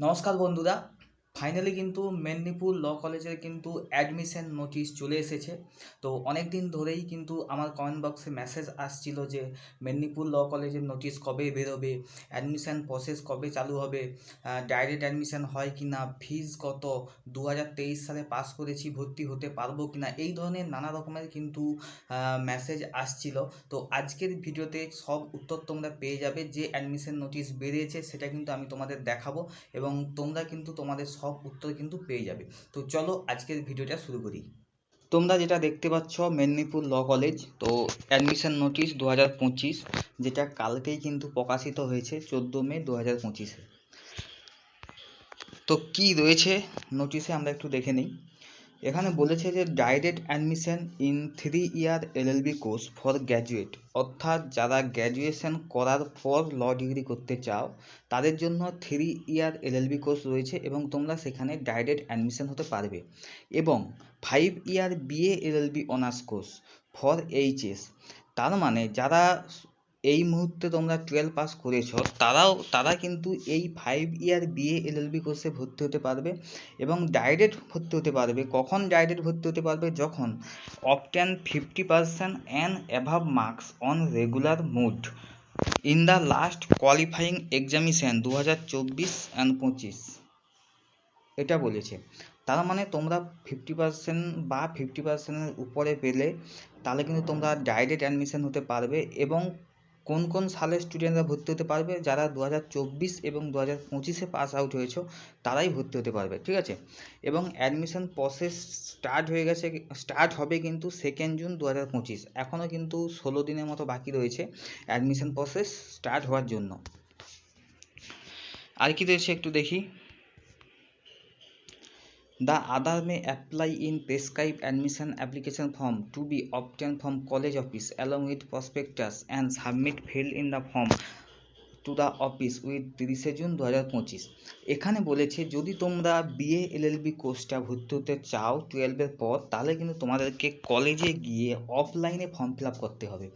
নমস্কার বন্ধুরা ফাইনালি কিন্তু মেদিনীপুর ল কলেজের কিন্তু অ্যাডমিশন নোটিশ চলে এসেছে তো অনেক দিন ধরেই কিন্তু আমার কমেন্ট বক্সে মেসেজ আসছিল যে মেদিনীপুর ল কলেজের নোটিশ কবে বেরোবে অ্যাডমিশন প্রসেস কবে চালু হবে ডাইরেক্ট অ্যাডমিশন হয় কি না ফিজ কত দু সালে পাস করেছি ভর্তি হতে পারবো কি না এই ধরনের নানা রকমের কিন্তু মেসেজ আসছিল তো আজকের ভিডিওতে সব উত্তর তোমরা পেয়ে যাবে যে অ্যাডমিশন নোটিশ বেরিয়েছে সেটা কিন্তু আমি তোমাদের দেখাবো এবং তোমরা কিন্তু তোমাদের সব সব উত্তর কিন্তু পেয়ে যাবে তো চলো আজকের ভিডিওটা শুরু করি তোমরা যেটা দেখতে পাচ্ছ মেদিনীপুর ল কলেজ তো অ্যাডমিশন নোটিশ দু যেটা কালকেই কিন্তু প্রকাশিত হয়েছে চোদ্দো মে দু হাজার পঁচিশে তো কী রয়েছে নোটিশে আমরা একটু দেখে নিই এখানে বলেছে যে direct admission in three year LLB course for graduate অর্থাৎ যারা গ্র্যাজুয়েশন করার পর ল ডিগ্রি করতে চাও তাদের জন্য থ্রি ইয়ার এলএলবি কোর্স রয়েছে এবং তোমরা সেখানে ডাইরেক্ট অ্যাডমিশন হতে পারবে এবং five year BA LLB honours course for HS তার মানে যারা এই মুহূর্তে তোমরা টুয়েলভ পাস করেছ তারাও তারা কিন্তু এই ফাইভ ইয়ার বিএ বি কোর্সে ভর্তি হতে পারবে এবং ডাইরেক্ট ভর্তি হতে পারবে কখন ডাইরেক্ট ভর্তি হতে পারবে যখন obtained fifty percent and above marks on regular mode in the last qualifying examination দু হাজার চব্বিশ অ্যান্ড পঁচিশ এটা বলেছে তার মানে তোমরা ফিফটি পার্সেন্ট বা ফিফটি পার্সেন্টের উপরে পেলে তাহলে কিন্তু তোমরা ডাইরেক্ট অ্যাডমিশন হতে পারবে এবং কোন কোন সালে স্টুডেন্টরা ভর্তি হতে পারবে যারা দু এবং দু হাজার পঁচিশে পাস আউট হয়েছো তারাই ভর্তি হতে পারবে ঠিক আছে এবং অ্যাডমিশন প্রসেস স্টার্ট হয়ে গেছে স্টার্ট হবে কিন্তু সেকেন্ড জুন দু হাজার পঁচিশ এখনও কিন্তু ষোলো দিনের মতো বাকি রয়েছে অ্যাডমিশন প্রসেস স্টার্ট হওয়ার জন্য আর কি রয়েছে একটু দেখি The other may apply in prescribed admission application form to be obtained from college office along with prospectus and submit field in the form. To the office with তিরিশে June দু হাজার পঁচিশ এখানে বলেছে যদি তোমরা বিএ বি কোর্সটা ভর্তি হতে চাও টুয়েলভের পর তাহলে কিন্তু তোমাদেরকে কলেজে গিয়ে অফলাইনে ফর্ম ফিল আপ করতে হবে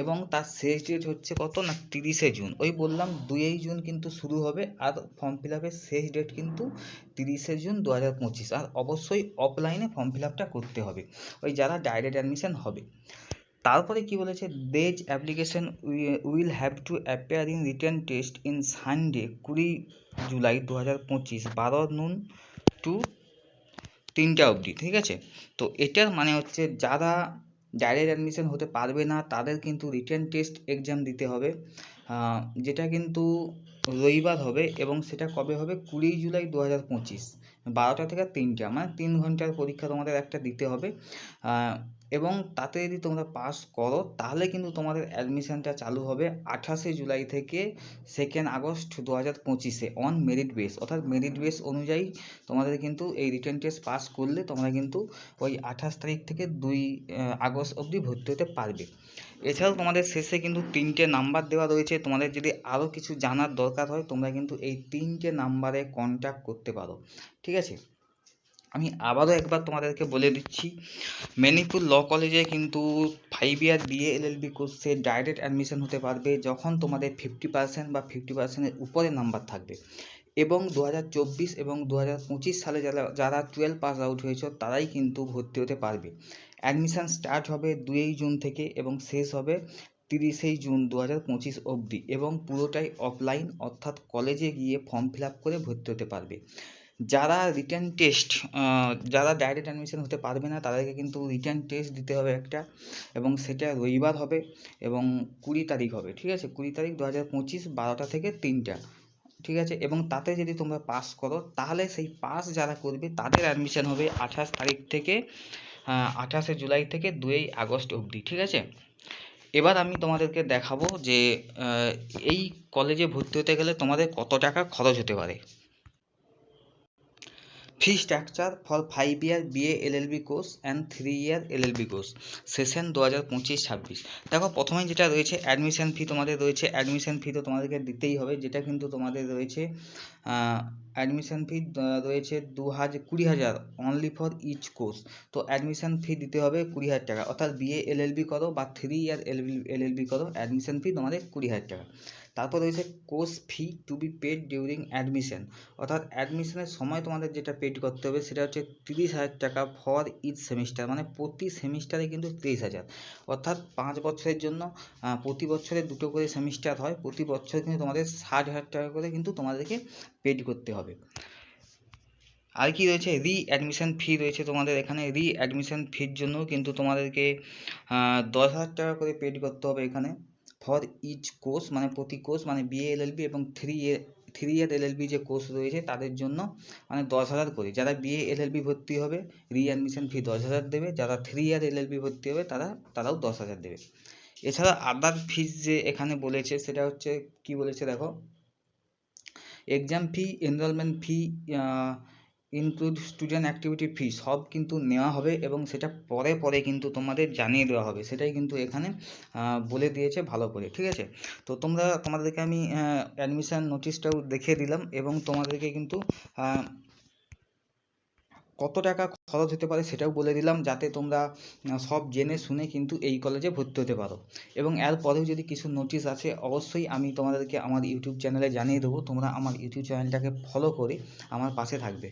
এবং তার শেষ ডেট হচ্ছে কত না তিরিশে জুন ওই বললাম দুই জুন কিন্তু শুরু হবে আর ফর্ম ফিল আপের শেষ ডেট কিন্তু তিরিশে জুন দু হাজার পঁচিশ আর অবশ্যই অফলাইনে ফর্ম ফিল আপটা করতে হবে ওই যারা ডাইরেক্ট অ্যাডমিশন হবে তারপরে কি বলেছে these application will have to appear in written test in Sunday কুড়ি জুলাই দু হাজার পঁচিশ বারো নুন টু তিনটা অবধি ঠিক আছে তো এটার মানে হচ্ছে যারা ডাইরেক্ট অ্যাডমিশন হতে পারবে না তাদের কিন্তু রিটার্ন টেস্ট এক্সাম দিতে হবে যেটা কিন্তু রবিবার হবে এবং সেটা কবে হবে কুড়ি জুলাই দু হাজার পঁচিশ বারোটা থেকে তিনটা মানে তিন ঘন্টার পরীক্ষা তোমাদের একটা দিতে হবে এবং তাতে যদি তোমরা পাস করো তাহলে কিন্তু তোমাদের অ্যাডমিশনটা চালু হবে আঠাশে জুলাই থেকে সেকেন্ড আগস্ট দু হাজার পঁচিশে অন মেরিট বেস অর্থাৎ মেরিট বেস অনুযায়ী তোমাদের কিন্তু এই রিটার্ন টেস্ট পাস করলে তোমরা কিন্তু ওই আঠাশ তারিখ থেকে দুই আগস্ট অবধি ভর্তি হতে পারবে এছাড়াও তোমাদের শেষে কিন্তু তিনটে নাম্বার দেওয়া রয়েছে তোমাদের যদি আরও কিছু জানার দরকার হয় তোমরা কিন্তু এই তিনটে নাম্বারে কন্ট্যাক্ট করতে পারো ঠিক আছে আমি আবারও একবার তোমাদেরকে বলে দিচ্ছি মেনিপুর ল কলেজে কিন্তু ফাইভ ইয়ার বিএ বি কোর্সে ডাইরেক্ট অ্যাডমিশন হতে পারবে যখন তোমাদের ফিফটি পার্সেন্ট বা ফিফটি পার্সেন্টের উপরে নাম্বার থাকবে এবং দু হাজার চব্বিশ এবং দু হাজার পঁচিশ সালে যারা যারা টুয়েলভ পাস আউট হয়েছে তারাই কিন্তু ভর্তি হতে পারবে অ্যাডমিশান স্টার্ট হবে দুই জুন থেকে এবং শেষ হবে তিরিশেই জুন দু হাজার পঁচিশ অবধি এবং পুরোটাই অফলাইন অর্থাৎ কলেজে গিয়ে ফর্ম ফিল আপ করে ভর্তি হতে পারবে যারা রিটার্ন টেস্ট যারা ডাইরেক্ট অ্যাডমিশন হতে পারবে না তাদেরকে কিন্তু রিটার্ন টেস্ট দিতে হবে একটা এবং সেটা রবিবার হবে এবং কুড়ি তারিখ হবে ঠিক আছে কুড়ি তারিখ দু হাজার পঁচিশ বারোটা থেকে তিনটা ঠিক আছে এবং তাতে যদি তোমরা পাস করো তাহলে সেই পাস যারা করবে তাদের অ্যাডমিশন হবে আঠাশ তারিখ থেকে আঠাশে জুলাই থেকে দুই আগস্ট অবধি ঠিক আছে এবার আমি তোমাদেরকে দেখাবো যে এই কলেজে ভর্তি হতে গেলে তোমাদের কত টাকা খরচ হতে পারে fee structure for five year BA B course and three year L L B course session দু হাজার পঁচিশ ছাব্বিশ দেখো প্রথমে যেটা রয়েছে অ্যাডমিশন ফি তোমাদের রয়েছে অ্যাডমিশন ফি তো তোমাদেরকে দিতেই হবে যেটা কিন্তু তোমাদের রয়েছে অ্যাডমিশন ফি রয়েছে দু হাজার কুড়ি হাজার অনলি ফর ইচ কোর্স তো অ্যাডমিশন ফি দিতে হবে কুড়ি হাজার টাকা অর্থাৎ বিএ বি করো বা থ্রি ইয়ার বি করো অ্যাডমিশান ফি তোমাদের কুড়ি হাজার টাকা তারপর রয়েছে course fee to be paid during admission অর্থাৎ অ্যাডমিশনের সময় তোমাদের যেটা পেড করতে হবে সেটা হচ্ছে তিরিশ হাজার টাকা ফর ইচ সেমিস্টার মানে প্রতি সেমিস্টারে কিন্তু তেইশ হাজার অর্থাৎ পাঁচ বছরের জন্য প্রতি বছরে দুটো করে সেমিস্টার হয় প্রতি বছর কিন্তু তোমাদের ষাট হাজার টাকা করে কিন্তু তোমাদেরকে পেড করতে হবে হবে আর কি রয়েছে রি অ্যাডমিশান ফি রয়েছে তোমাদের এখানে রি অ্যাডমিশান ফির জন্য কিন্তু তোমাদেরকে দশ হাজার টাকা করে পেড করতে হবে এখানে ফর ইচ কোর্স মানে প্রতি কোর্স মানে বিএ এলএলবি এবং three uh three year LLB যে কোর্স রয়েছে তাদের জন্য মানে দশ হাজার করে যারা বিএ এলএলবি ভর্তি হবে রি অ্যাডমিশান ফি দশ হাজার দেবে যারা থ্রি ইয়ার এলএলবি ভর্তি হবে তারা তারাও দশ হাজার দেবে এছাড়া আদার ফিজ যে এখানে বলেছে সেটা হচ্ছে কি বলেছে দেখো exam fee enrolment fee include student activity fee সব কিন্তু নেওয়া হবে এবং সেটা পরে পরে কিন্তু তোমাদের জানিয়ে দেওয়া হবে সেটাই কিন্তু এখানে বলে দিয়েছে ভালো করে ঠিক আছে তো তোমরা তোমাদেরকে আমি অ্যাডমিশান নোটিশটাও দেখিয়ে দিলাম এবং তোমাদেরকে কিন্তু কত টাকা খরচ হতে পারে সেটাও বলে দিলাম যাতে তোমরা সব জেনে শুনে কিন্তু এই কলেজে ভর্তি হতে পারো এবং এরপরেও যদি কিছু নোটিশ আছে অবশ্যই আমি তোমাদেরকে আমার ইউটিউব চ্যানেলে জানিয়ে দেবো তোমরা আমার ইউটিউব চ্যানেলটাকে ফলো করে আমার পাশে থাকবে